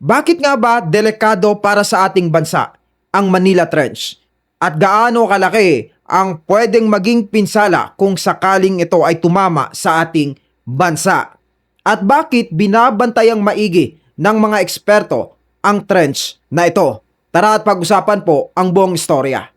Bakit nga ba delikado para sa ating bansa ang Manila Trench? At gaano kalaki ang pwedeng maging pinsala kung sakaling ito ay tumama sa ating bansa? At bakit binabantayang maigi ng mga eksperto ang trench na ito? Tara at pag-usapan po ang buong istorya.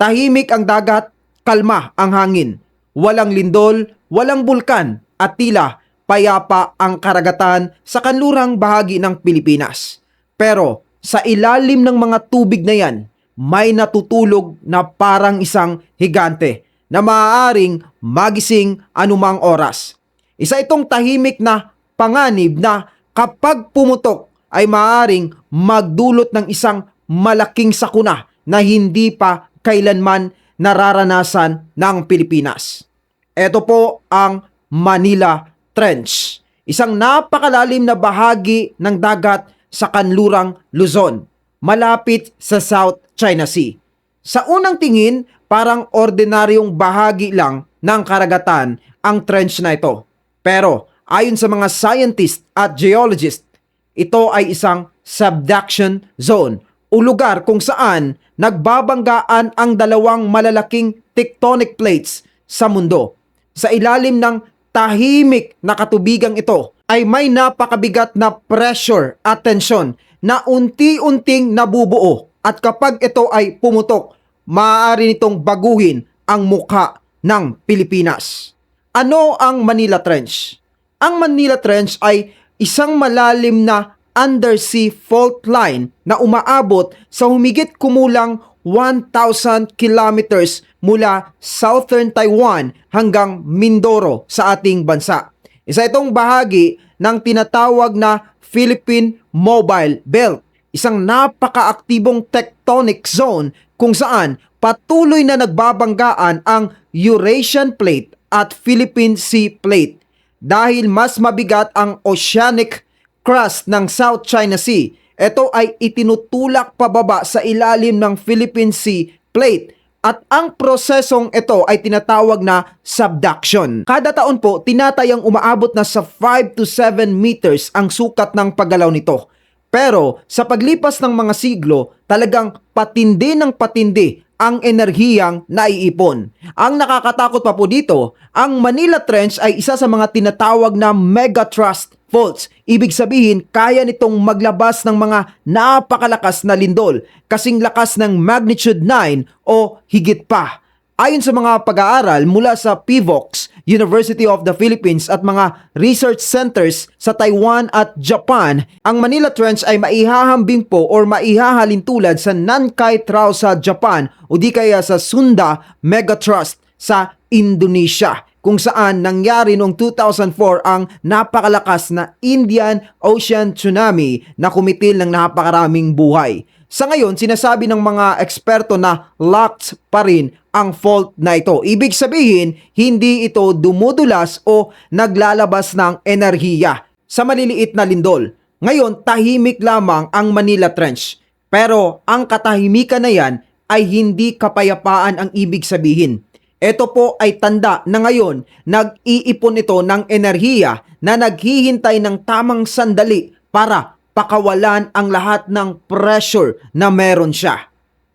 Tahimik ang dagat, kalma ang hangin. Walang lindol, walang bulkan at tila payapa ang karagatan sa kanlurang bahagi ng Pilipinas. Pero sa ilalim ng mga tubig na yan, may natutulog na parang isang higante na maaaring magising anumang oras. Isa itong tahimik na panganib na kapag pumutok ay maaaring magdulot ng isang malaking sakuna na hindi pa kailanman nararanasan ng Pilipinas. Ito po ang Manila Trench, isang napakalalim na bahagi ng dagat sa kanlurang Luzon, malapit sa South China Sea. Sa unang tingin, parang ordinaryong bahagi lang ng karagatan ang trench na ito. Pero ayon sa mga scientist at geologist, ito ay isang subduction zone o lugar kung saan nagbabanggaan ang dalawang malalaking tectonic plates sa mundo. Sa ilalim ng tahimik na katubigang ito ay may napakabigat na pressure at tension na unti-unting nabubuo at kapag ito ay pumutok, maaari nitong baguhin ang mukha ng Pilipinas. Ano ang Manila Trench? Ang Manila Trench ay isang malalim na undersea fault line na umaabot sa humigit kumulang 1,000 kilometers mula southern Taiwan hanggang Mindoro sa ating bansa. Isa itong bahagi ng tinatawag na Philippine Mobile Belt, isang napakaaktibong tectonic zone kung saan patuloy na nagbabanggaan ang Eurasian Plate at Philippine Sea Plate. Dahil mas mabigat ang oceanic crust ng South China Sea, ito ay itinutulak pababa sa ilalim ng Philippine Sea Plate at ang prosesong ito ay tinatawag na subduction. Kada taon po, tinatayang umaabot na sa 5 to 7 meters ang sukat ng paggalaw nito. Pero sa paglipas ng mga siglo, talagang patindi ng patindi ang enerhiyang naiipon. Ang nakakatakot pa po dito, ang Manila Trench ay isa sa mga tinatawag na megatrust faults. Ibig sabihin, kaya nitong maglabas ng mga napakalakas na lindol, kasing lakas ng magnitude 9 o higit pa. Ayon sa mga pag-aaral mula sa PIVOX, University of the Philippines at mga research centers sa Taiwan at Japan, ang Manila Trench ay maihahambing po or maihahalin tulad sa Nankai Trao sa Japan o di kaya sa Sunda Megatrust sa Indonesia kung saan nangyari noong 2004 ang napakalakas na Indian Ocean Tsunami na kumitil ng napakaraming buhay. Sa ngayon, sinasabi ng mga eksperto na locked pa rin ang fault na ito. Ibig sabihin, hindi ito dumudulas o naglalabas ng enerhiya sa maliliit na lindol. Ngayon, tahimik lamang ang Manila Trench. Pero ang katahimikan na yan ay hindi kapayapaan ang ibig sabihin. Ito po ay tanda na ngayon nag-iipon ito ng enerhiya na naghihintay ng tamang sandali para pakawalan ang lahat ng pressure na meron siya.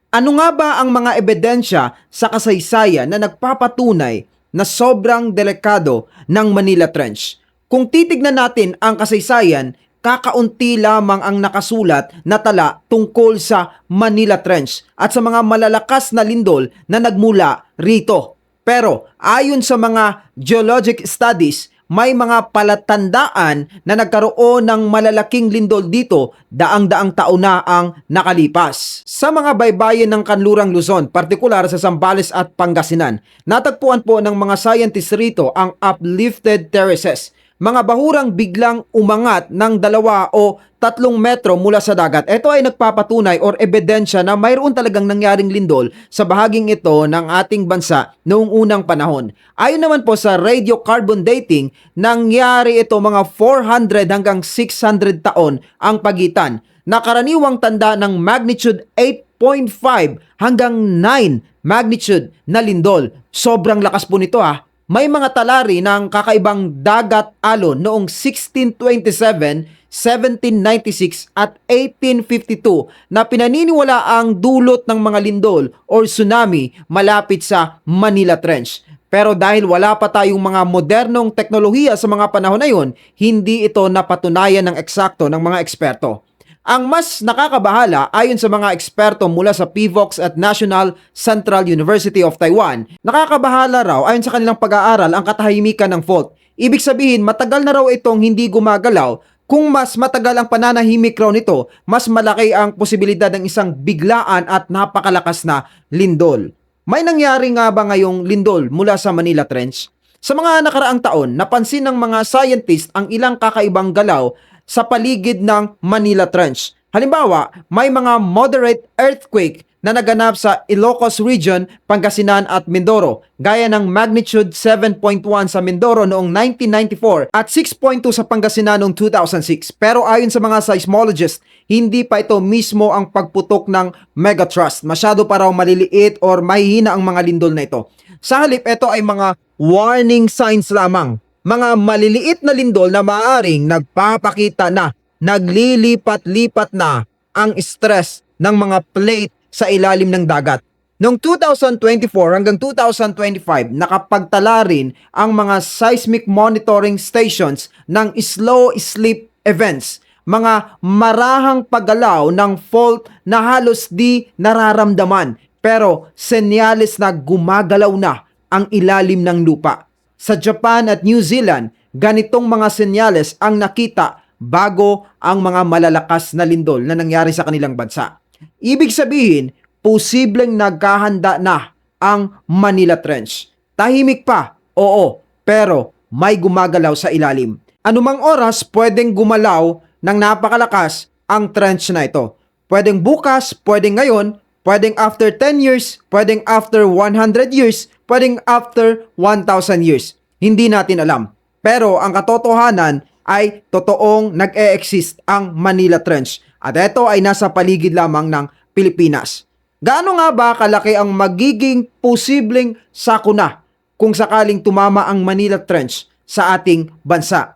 Ano nga ba ang mga ebidensya sa kasaysayan na nagpapatunay na sobrang delikado ng Manila Trench? Kung titignan natin ang kasaysayan, kakaunti lamang ang nakasulat na tala tungkol sa Manila Trench at sa mga malalakas na lindol na nagmula rito. Pero ayon sa mga geologic studies, may mga palatandaan na nagkaroon ng malalaking lindol dito daang-daang taon na ang nakalipas. Sa mga baybayin ng Kanlurang Luzon, partikular sa Zambales at Pangasinan, natagpuan po ng mga scientists rito ang uplifted terraces mga bahurang biglang umangat ng dalawa o tatlong metro mula sa dagat. Ito ay nagpapatunay or ebidensya na mayroon talagang nangyaring lindol sa bahaging ito ng ating bansa noong unang panahon. Ayon naman po sa radiocarbon dating, nangyari ito mga 400 hanggang 600 taon ang pagitan na karaniwang tanda ng magnitude 8.5 hanggang 9 magnitude na lindol. Sobrang lakas po nito ha may mga talari ng kakaibang dagat alon noong 1627, 1796 at 1852 na pinaniniwala ang dulot ng mga lindol or tsunami malapit sa Manila Trench. Pero dahil wala pa tayong mga modernong teknolohiya sa mga panahon na yun, hindi ito napatunayan ng eksakto ng mga eksperto. Ang mas nakakabahala ayon sa mga eksperto mula sa PIVOX at National Central University of Taiwan, nakakabahala raw ayon sa kanilang pag-aaral ang katahimikan ng fault. Ibig sabihin, matagal na raw itong hindi gumagalaw kung mas matagal ang pananahimik raw nito, mas malaki ang posibilidad ng isang biglaan at napakalakas na lindol. May nangyari nga ba ngayong lindol mula sa Manila Trench? Sa mga nakaraang taon, napansin ng mga scientist ang ilang kakaibang galaw sa paligid ng Manila Trench. Halimbawa, may mga moderate earthquake na naganap sa Ilocos Region, Pangasinan at Mindoro, gaya ng magnitude 7.1 sa Mindoro noong 1994 at 6.2 sa Pangasinan noong 2006. Pero ayon sa mga seismologists, hindi pa ito mismo ang pagputok ng megatrust. Masyado pa raw maliliit or mahihina ang mga lindol na ito. Sa halip, ito ay mga warning signs lamang. Mga maliliit na lindol na maaring nagpapakita na naglilipat-lipat na ang stress ng mga plate sa ilalim ng dagat. Noong 2024 hanggang 2025, nakapagtala rin ang mga seismic monitoring stations ng slow sleep events, mga marahang paggalaw ng fault na halos di nararamdaman pero senyales na gumagalaw na ang ilalim ng lupa. Sa Japan at New Zealand, ganitong mga senyales ang nakita bago ang mga malalakas na lindol na nangyari sa kanilang bansa. Ibig sabihin, posibleng nagkahanda na ang Manila Trench. Tahimik pa, oo, pero may gumagalaw sa ilalim. Anumang oras pwedeng gumalaw ng napakalakas ang trench na ito. Pwedeng bukas, pwedeng ngayon, pwedeng after 10 years, pwedeng after 100 years, pwedeng after 1,000 years. Hindi natin alam. Pero ang katotohanan ay totoong nag-e-exist ang Manila Trench at ito ay nasa paligid lamang ng Pilipinas. Gaano nga ba kalaki ang magiging posibleng sakuna kung sakaling tumama ang Manila Trench sa ating bansa?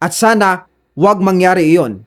At sana wag mangyari iyon.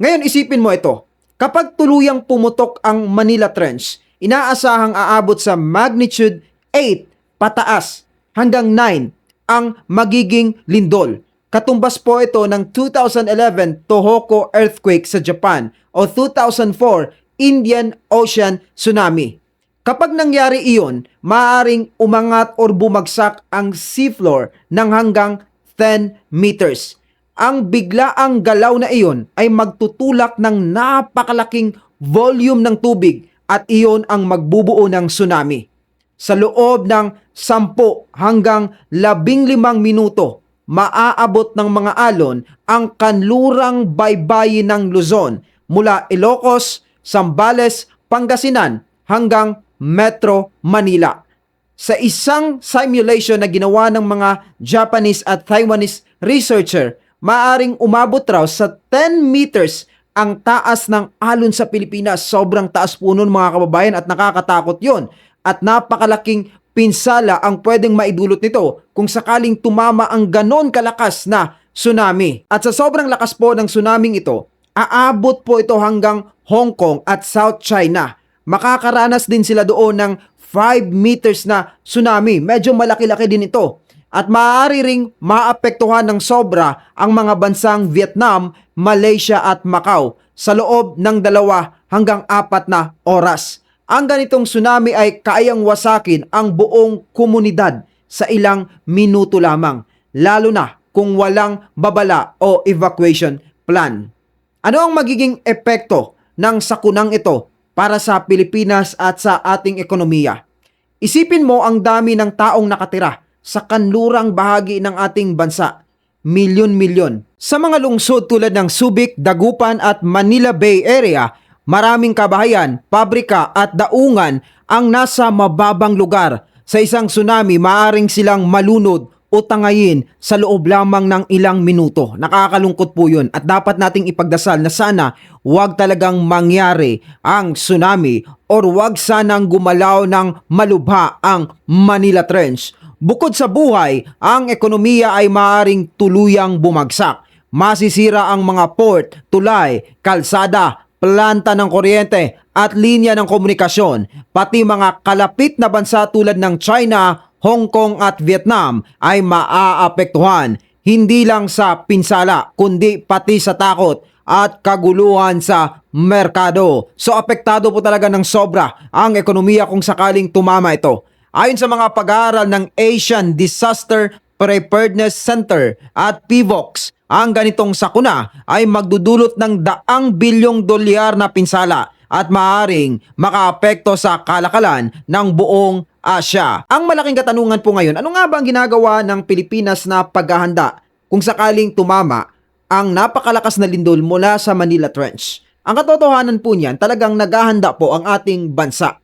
Ngayon isipin mo ito, kapag tuluyang pumutok ang Manila Trench, inaasahang aabot sa magnitude 8 pataas hanggang 9 ang magiging lindol. Katumbas po ito ng 2011 Tohoku earthquake sa Japan o 2004 Indian Ocean Tsunami. Kapag nangyari iyon, maaaring umangat or bumagsak ang seafloor ng hanggang 10 meters. Ang biglaang galaw na iyon ay magtutulak ng napakalaking volume ng tubig at iyon ang magbubuo ng tsunami. Sa loob ng 10 hanggang 15 minuto, maaabot ng mga alon ang kanlurang baybayin ng Luzon mula Ilocos, Sambales, Pangasinan hanggang Metro Manila. Sa isang simulation na ginawa ng mga Japanese at Taiwanese researcher, maaring umabot raw sa 10 meters ang taas ng alon sa Pilipinas. Sobrang taas po nun mga kababayan at nakakatakot yon At napakalaking pinsala ang pwedeng maidulot nito kung sakaling tumama ang ganon kalakas na tsunami. At sa sobrang lakas po ng tsunami ito, aabot po ito hanggang Hong Kong at South China. Makakaranas din sila doon ng 5 meters na tsunami. Medyo malaki-laki din ito. At maaari ring maapektuhan ng sobra ang mga bansang Vietnam, Malaysia at Macau sa loob ng dalawa hanggang apat na oras. Ang ganitong tsunami ay kayang wasakin ang buong komunidad sa ilang minuto lamang, lalo na kung walang babala o evacuation plan. Ano ang magiging epekto ng sakunang ito para sa Pilipinas at sa ating ekonomiya? Isipin mo ang dami ng taong nakatira sa kanlurang bahagi ng ating bansa. Milyon-milyon. Sa mga lungsod tulad ng Subic, Dagupan at Manila Bay Area, maraming kabahayan, pabrika at daungan ang nasa mababang lugar. Sa isang tsunami, maaring silang malunod o tangayin sa loob lamang ng ilang minuto. Nakakalungkot po yun at dapat nating ipagdasal na sana wag talagang mangyari ang tsunami or wag sanang gumalaw ng malubha ang Manila Trench. Bukod sa buhay, ang ekonomiya ay maaring tuluyang bumagsak. masisira ang mga port, tulay, kalsada, planta ng kuryente at linya ng komunikasyon, pati mga kalapit na bansa tulad ng China, Hong Kong at Vietnam ay maaapektuhan hindi lang sa pinsala kundi pati sa takot at kaguluhan sa merkado. So apektado po talaga ng sobra ang ekonomiya kung sakaling tumama ito. Ayon sa mga pag-aaral ng Asian Disaster Preparedness Center at PIVOX, ang ganitong sakuna ay magdudulot ng daang bilyong dolyar na pinsala at maaring makaapekto sa kalakalan ng buong Asya. Ang malaking katanungan po ngayon, ano nga ba ang ginagawa ng Pilipinas na paghahanda kung sakaling tumama ang napakalakas na lindol mula sa Manila Trench? Ang katotohanan po niyan, talagang naghahanda po ang ating bansa.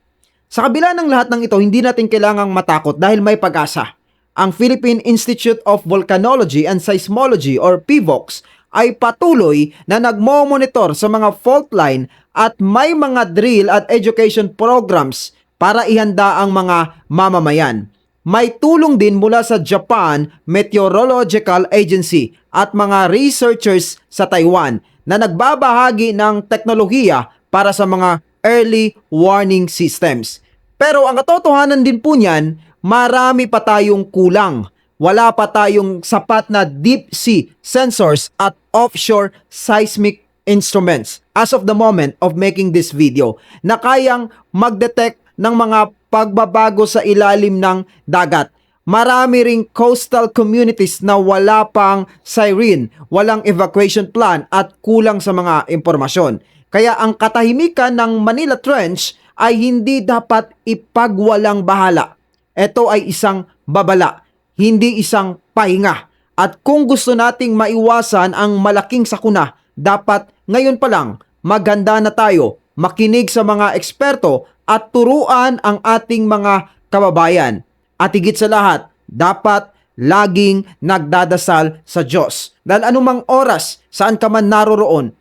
Sa kabila ng lahat ng ito, hindi natin kailangang matakot dahil may pag-asa. Ang Philippine Institute of Volcanology and Seismology or PIVOX ay patuloy na nagmo-monitor sa mga fault line at may mga drill at education programs para ihanda ang mga mamamayan. May tulong din mula sa Japan Meteorological Agency at mga researchers sa Taiwan na nagbabahagi ng teknolohiya para sa mga early warning systems. Pero ang katotohanan din po niyan, marami pa tayong kulang. Wala pa tayong sapat na deep sea sensors at offshore seismic instruments as of the moment of making this video na kayang mag-detect ng mga pagbabago sa ilalim ng dagat. Marami ring coastal communities na wala pang siren, walang evacuation plan at kulang sa mga impormasyon. Kaya ang katahimikan ng Manila Trench ay hindi dapat ipagwalang bahala. Ito ay isang babala, hindi isang pahinga. At kung gusto nating maiwasan ang malaking sakuna, dapat ngayon pa lang maganda na tayo, makinig sa mga eksperto at turuan ang ating mga kababayan. At higit sa lahat, dapat laging nagdadasal sa Diyos. Dahil anumang oras saan ka man naroroon,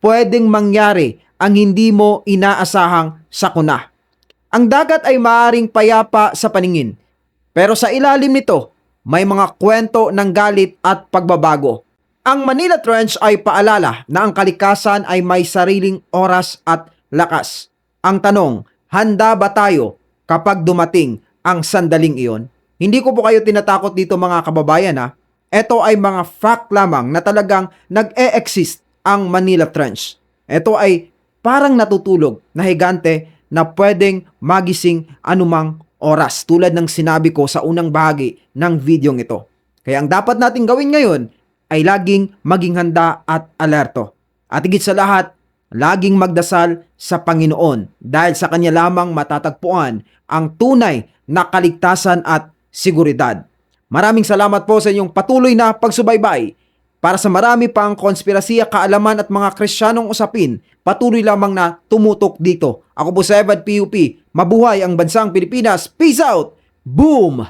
pwedeng mangyari ang hindi mo inaasahang sakuna. Ang dagat ay maaring payapa sa paningin, pero sa ilalim nito, may mga kwento ng galit at pagbabago. Ang Manila Trench ay paalala na ang kalikasan ay may sariling oras at lakas. Ang tanong, handa ba tayo kapag dumating ang sandaling iyon? Hindi ko po kayo tinatakot dito mga kababayan ha. Ito ay mga fact lamang na talagang nag-e-exist ang Manila Trench. Ito ay parang natutulog na higante na pwedeng magising anumang oras tulad ng sinabi ko sa unang bahagi ng videong ito. Kaya ang dapat natin gawin ngayon ay laging maging handa at alerto. At higit sa lahat, laging magdasal sa Panginoon dahil sa Kanya lamang matatagpuan ang tunay na kaligtasan at seguridad. Maraming salamat po sa inyong patuloy na pagsubaybay. Para sa marami pang konspirasiya, kaalaman at mga krisyanong usapin, patuloy lamang na tumutok dito. Ako po sa Evan PUP. Mabuhay ang bansang Pilipinas. Peace out! Boom!